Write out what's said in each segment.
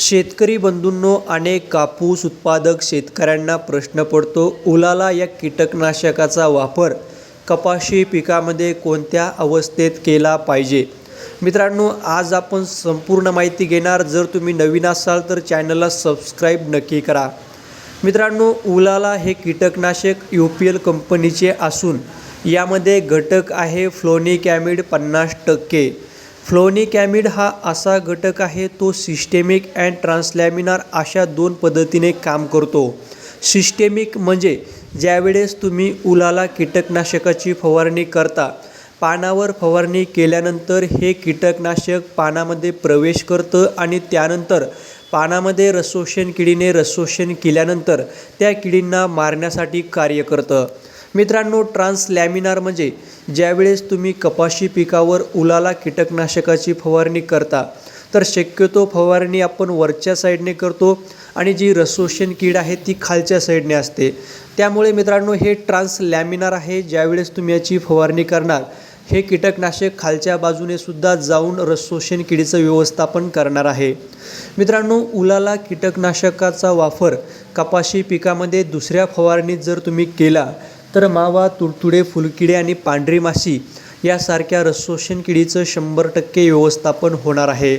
शेतकरी बंधूंनो अनेक कापूस उत्पादक शेतकऱ्यांना प्रश्न पडतो उलाला या कीटकनाशकाचा वापर कपाशी पिकामध्ये कोणत्या अवस्थेत केला पाहिजे? मित्रांनो आज आपण संपूर्ण माहिती घेणार. जर तुम्ही नवीन असाल तर चॅनलला सबस्क्राईब नक्की करा. मित्रांनो उलाला हे कीटकनाशक यू पी एल कंपनीचे असून यामध्ये घटक आहे फ्लोनिकॅमिड पन्नास टक्के. फ्लोनिकॅमिड हा असा घटक आहे तो सिस्टेमिक अँड ट्रान्सलॅमिनार अशा दोन पद्धतीने काम करतो. सिस्टेमिक म्हणजे ज्यावेळेस तुम्ही उलाला कीटकनाशकाची फवारणी करता पानावर फवारणी केल्यानंतर हे कीटकनाशक पानामध्ये प्रवेश करतं आणि त्यानंतर पानामध्ये रसोशन किडीने रसोशन केल्यानंतर त्या किडींना मारण्यासाठी कार्य करतं. मित्रांनो ट्रान्सलॅमिनार म्हणजे ज्यावेळेस तुम्ही कपाशी पिकावर उलाला कीटकनाशकाची फवारणी करता तर शक्यतो फवारणी आपण वरच्या साईडने करतो आणि जी रसोशन कीड आहे ती खालच्या साईडने असते. त्यामुळे मित्रांनो हे ट्रान्सलॅमिनार आहे ज्यावेळेस तुम्ही याची फवारणी करणार हे कीटकनाशक खालच्या बाजूने सुद्धा जाऊन रसोशन किडीचं व्यवस्थापन करणार आहे. मित्रांनो उलाला कीटकनाशकाचा वापर कपाशी पिकामध्ये दुसऱ्या फवारणीत जर तुम्ही केला तर मावा तुडतुडे फुलकिडे आणि पांढरी माशी यासारख्या रसोशन किडीचं शंभर टक्के व्यवस्थापन होणार आहे.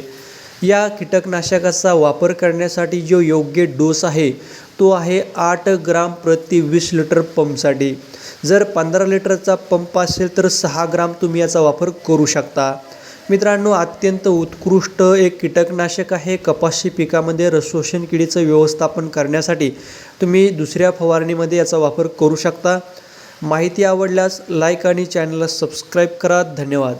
या कीटकनाशकाचा वापर करण्यासाठी जो योग्य डोस आहे तो आहे आठ ग्राम प्रति वीस लिटर पंपसाठी. जर पंधरा लिटरचा पंप असेल तर सहा ग्राम तुम्ही याचा वापर करू शकता. मित्रांनो अत्यंत उत्कृष्ट एक कीटकनाशक आहे. कपाशी पिकामध्ये रसोशन किडीचं व्यवस्थापन करण्यासाठी तुम्ही दुसऱ्या फवारणीमध्ये याचा वापर करू शकता. माहिती आवडल्यास लाईक आणि चॅनलला सबस्क्राईब करा. धन्यवाद.